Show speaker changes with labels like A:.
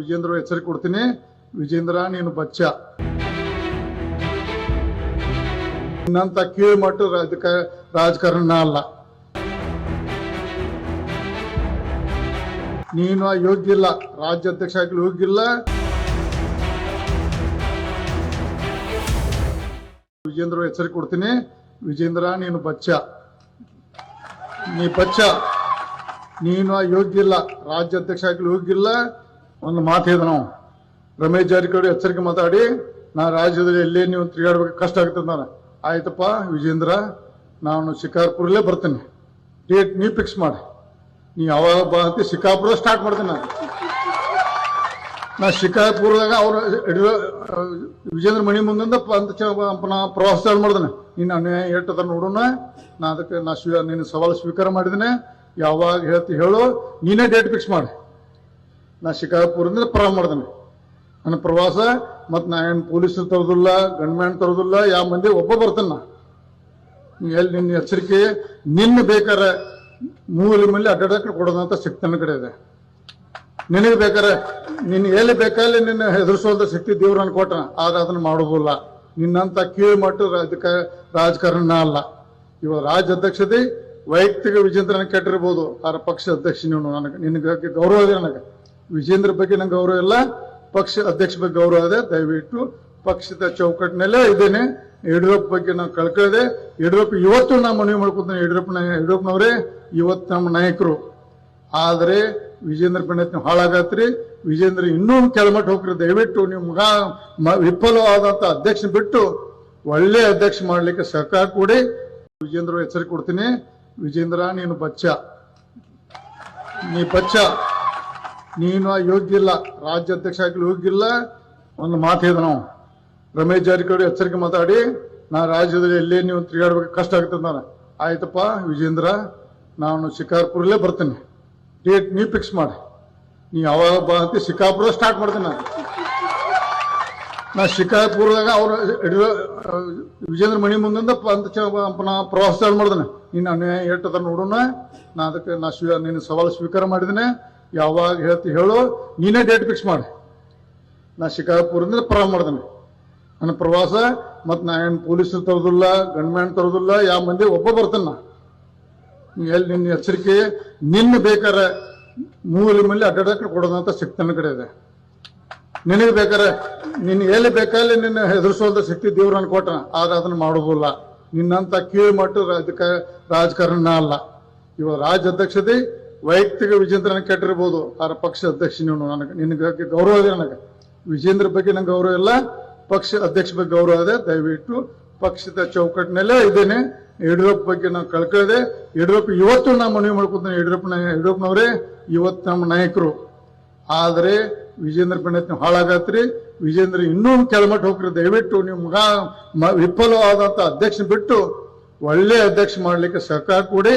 A: ವಿಜೇಂದ್ರ ಹೆಸರು ಕೊಡ್ತೀನಿ. ವಿಜೇಂದ್ರ, ನೀನು ಬಚ್ಚ. ನಿನ್ನಂತ ಕೀಳು ರಾಜಕ ರಾಜಕಾರಣ ಅಲ್ಲ. ನೀನು ಯೋಗ್ಯ ಇಲ್ಲ ರಾಜ್ಯಾಧ್ಯಕ್ಷ ಆಗಲಿ ಯೋಗ್ಯ ಇಲ್ಲ ವಿಜೇಂದ್ರ ಹೆಸರು ಕೊಡ್ತೀನಿ. ವಿಜೇಂದ್ರ, ನೀನು ಬಚ್ಚ. ನೀ ಬಚ್ಚ. ನೀನು ಯೋಗ್ಯ ಇಲ್ಲ ರಾಜ್ಯಾಧ್ಯಕ್ಷ ಆಗಲಿ ಯೋಗ್ಯ ಇಲ್ಲ ಒಂದು ಮಾತು ಹೇಳಿದ ನಾವು. ರಮೇಶ್ ಜಾರಕಿಹೊಳಿ ಎಚ್ಚರಿಕೆ ಮಾತಾಡಿ, ನಾ ರಾಜ್ಯದಲ್ಲಿ ಎಲ್ಲೇ ನೀವು ತಿರುಗಾಡ್ಬೇಕು, ಕಷ್ಟ ಆಗ್ತದೆ ನಾನು ಆಯ್ತಪ್ಪ, ವಿಜೇಂದ್ರ, ನಾನು ಶಿಕಾರ್ಪುರಲ್ಲೇ ಬರ್ತೀನಿ. ಡೇಟ್ ನೀ ಫಿಕ್ಸ್ ಮಾಡಿ. ನೀ ಯಾವಾಗ ಬಾ ಅಂತ ಶಿಕಾರ್ಪುರ ಸ್ಟಾರ್ಟ್ ಮಾಡ್ತೀನಿ ನಾನು. ನಾ ಶಿಕಾರ್ಪುರದಾಗ ಅವ್ರ ವಿಜೇಂದ್ರ ಮಣಿ ಮುಂದಿಂದ ನಾ ಪ್ರವಾಸ ಚಾಲು ಮಾಡಿದನೆ ನೀನು ಅನ್ಯಾಯ ಹೇಳ್ತದ ನೋಡೋಣ ನಾ ಅದಕ್ಕೆ ನಾ ಸ್ವೀ, ನಿನ್ನ ಸವಾಲು ಸ್ವೀಕಾರ ಮಾಡಿದ್ದೇನೆ. ಯಾವಾಗ ಹೇಳ್ತಿ ಹೇಳು. ನೀನೇ ಡೇಟ್ ಫಿಕ್ಸ್ ಮಾಡಿ. ನಾ ಶಿಕಾಪುರದಿಂದ ಪ್ರಾರಂಭ ಮಾಡ್ದೇನೆ. ನನ್ನ ಪ್ರವಾಸ, ಮತ್ತು ನಾ ಏನು ಪೊಲೀಸ್ ತರೋದಿಲ್ಲ ಗನ್ಮ್ಯಾನ್ ತರೋದಿಲ್ಲ ಯಾವ ಮಂದಿ ಒಬ್ಬ ಬರ್ತಾನೆ ನಾ. ಎಲ್ಲಿ ನಿನ್ನ ಎಚ್ಚರಿಕೆ ನಿನ್ನ ಬೇಕಾರೆ ಮೂಲಿ ಮೇಲೆ ಅಡ್ಡಾಡಕ್ಕೆ ಕೊಡೋದಂತ ಶಕ್ತಿ ನನ್ನ ಕಡೆ ಇದೆ ನಿನಗೆ ಬೇಕಾರೆ ನಿನ್ನ ಎಲ್ಲಿ ಬೇಕಲ್ಲಿ ನಿನ್ನ ಹೆದರ್ಸೋದ ಶಕ್ತಿ ದೇವ್ರ ಕೊಟ್ಟ ಆದ್ರೆ ಅದನ್ನ ಮಾಡೋದಿಲ್ಲ. ನಿನ್ನಂತ ಕೀಳ್ಮಟ್ಟ ರಾಜಕ, ರಾಜಕಾರಣ ಅಲ್ಲ. ಇವ ರಾಜ್ಯ ಅಧ್ಯಕ್ಷತೆ ವೈಯಕ್ತಿಕ ವಿಜೇಂದ್ರನ ಕೆಟ್ಟಿರ್ಬೋದು, ಆದ್ರೆ ಪಕ್ಷ ಅಧ್ಯಕ್ಷ ನೀನು ನನಗೆ ನಿನಗೆ ಗೌರವ ಇದೆ ನನಗೆ. ವಿಜೇಂದ್ರ ಬಗ್ಗೆ ನಂಗೆ ಗೌರವ ಇಲ್ಲ. ಪಕ್ಷ ಅಧ್ಯಕ್ಷ ಬಗ್ಗೆ ಗೌರವ ಇದೆ. ದಯವಿಟ್ಟು ಪಕ್ಷದ ಚೌಕಟ್ಟಿನಲ್ಲೇ ಇದ್ದೇನೆ. ಯಡಿಯೂರಪ್ಪ ಬಗ್ಗೆ ನಾವು ಕಳ್ಕೊಳ್ಳದೆ ಯಡಿಯೂರಪ್ಪ ಇವತ್ತು ನಾ ಮನವಿ ಮಾಡ್ಕೊತೀನಿ. ಯಡಿಯೂರಪ್ಪನ, ಯಡಿಯೂರಪ್ಪನವರೇ ಇವತ್ತು ನಮ್ಮ ನಾಯಕರು. ಆದರೆ ವಿಜೇಂದ್ರ ಪಂಡಿತ್ ನೀವು ಹಾಳಾಗತ್ರಿ. ವಿಜೇಂದ್ರ ಇನ್ನೂ ಕೆಳಮಟ್ಟ ಹೋಗ್ರಿ. ದಯವಿಟ್ಟು ನೀವು ಮಗ ವಿಫಲವಾದಂಥ ಅಧ್ಯಕ್ಷನ ಅಧ್ಯಕ್ಷ ಬಿಟ್ಟು ಒಳ್ಳೆ ಅಧ್ಯಕ್ಷ ಮಾಡ್ಲಿಕ್ಕೆ ಸಹಕಾರ ಕೊಡಿ. ವಿಜೇಂದ್ರ ಹೆಸರು ಕೊಡ್ತೀನಿ. ವಿಜೇಂದ್ರ, ನೀನು ಬಚ್ಚ. ನೀ ಬಚ್ಚ. ನೀನು ಯೋಗ್ಯ ಇಲ್ಲ ರಾಜ್ಯಾಧ್ಯಕ್ಷ ಆಗಲಿ ಯೋಗ್ಯ ಇಲ್ಲ ಒಂದು ಮಾತು ಹೇಳಿದ ನಾವು. ರಮೇಶ್ ಜಾರಕಿಹೊಳಿ ಎಚ್ಚರಿಕೆ ಮಾತಾಡಿ, ನಾ ರಾಜ್ಯದಲ್ಲಿ ಎಲ್ಲೇ ನೀವು ತಿರುಗಾಡ್ಬೇಕು, ಕಷ್ಟ ಆಗ್ತದೆ ನಾನು. ಆಯ್ತಪ್ಪ, ವಿಜೇಂದ್ರ, ನಾನು ಶಿಕಾರ್ಪುರಲ್ಲೇ ಬರ್ತೀನಿ. ಡೇಟ್ ನೀ ಫಿಕ್ಸ್ ಮಾಡಿ. ನೀ ಯಾವಾಗ ಬಾ ಅಂತ ಶಿಕಾರ್ಪುರ ಸ್ಟಾರ್ಟ್ ಮಾಡ್ತೀನಿ ನಾನು. ನಾ ಶಿಕಾರ್ಪುರದಾಗ ಅವ್ರು ವಿಜೇಂದ್ರ ಮಣಿ ಮುಂದಿಂದ ನಾ ಪ್ರವಾಸ ಚಾಲು ಮಾಡಿದೇನೆ ನೀನು ಅನ್ಯಾಯ ಹೇಳ್ತದ ನೋಡೋಣ ನಾ ಅದಕ್ಕೆ ನಾ ಸ್ವೀ ನಿನ್ನ ಸವಾಲು ಸ್ವೀಕಾರ ಮಾಡಿದ್ದೇನೆ. ಯಾವಾಗ ಹೇಳ್ತಿ ಹೇಳು, ನೀನೇ ಡೇಟ್ ಫಿಕ್ಸ್ ಮಾಡಿ. ನಾ ಶಿಕಾರ್ಪುರದಿಂದ ಪ್ರಾರಂಭ ಮಾಡ್ದೇನೆ. ನನ್ನ ಪ್ರವಾಸ, ಮತ್ತು ನಾ ಏನು ಪೊಲೀಸರು ತರೋದಿಲ್ಲ ಗನ್ಮ್ಯಾನ್ ತರೋದಿಲ್ಲ ಯಾವ ಮಂದಿ ಒಬ್ಬ ಬರ್ತಾನ ಎಲ್ಲಿ ನಿನ್ನ ಎಚ್ಚರಿಕೆ, ನಿನ್ನ ಬೇಕಾರೆ ಮೂಲಿ ಮೇಲೆ ಅಡ್ಡಾಡಕ್ಕೆ ಕೊಡೋದಂತ ಶಕ್ತಿ ನನ್ನ ಕಡೆ ಇದೆ. ನಿನಗೆ ಬೇಕಾರೆ ನಿನ್ನ ಎಲ್ಲಿ ಬೇಕಲ್ಲಿ ನಿನ್ನ ಹೆದರ್ಸೋದ ಶಕ್ತಿ ದೇವ್ರ ಕೊಟ್ಟ ಆದ್ರೆ ಅದನ್ನ ಮಾಡೋದಿಲ್ಲ. ನಿನ್ನಂತ ಕೀಳ್ಮಟ್ಟ ರಾಜಕ ರಾಜಕಾರಣ ಅಲ್ಲ. ಇವಾಗ ರಾಜ್ಯ ಅಧ್ಯಕ್ಷತೆ ವೈಯಕ್ತಿಕ ವಿಜೇಂದ್ರನ ಕೆಟ್ಟಿರ್ಬೋದು. ಆದ್ರೆ ಪಕ್ಷ ಅಧ್ಯಕ್ಷ ನೀನು ನನಗೆ ನಿನಗೆ ಗೌರವ ಇದೆ ನನಗೆ. ವಿಜೇಂದ್ರ ಬಗ್ಗೆ ನಂಗೆ ಗೌರವ ಇಲ್ಲ. ಪಕ್ಷ ಅಧ್ಯಕ್ಷ ಬಗ್ಗೆ ಗೌರವ ಇದೆ. ದಯವಿಟ್ಟು ಪಕ್ಷದ ಚೌಕಟ್ಟಿನಲ್ಲೇ ಇದ್ದೇನೆ. ಯಡಿಯೂರಪ್ಪ ಬಗ್ಗೆ ನಾವು ಕಳ್ಕೊಳ್ಳದೆ ಯಡಿಯೂರಪ್ಪ, ಇವತ್ತು ನಾ ಮನವಿ ಮಾಡ್ಕೊತೀನಿ ಯಡಿಯೂರಪ್ಪನ ಯಡಿಯೂರಪ್ಪನವರೇ. ಇವತ್ತು ನಮ್ಮ ನಾಯಕರು. ಆದರೆ ವಿಜೇಂದ್ರ ಪಂಡಿತ್ ನೀವು ಹಾಳಾಗತ್ರಿ. ವಿಜೇಂದ್ರ ಇನ್ನೂ ಕೆಳಮಟ್ಟ ಹೋಗ್ರಿ. ದಯವಿಟ್ಟು ನೀವು ಮಗ ವಿಫಲವಾದಂತ ಅಧ್ಯಕ್ಷ ಬಿಟ್ಟು ಒಳ್ಳೆ ಅಧ್ಯಕ್ಷ ಮಾಡ್ಲಿಕ್ಕೆ ಸರ್ಕಾರ ಕೊಡಿ.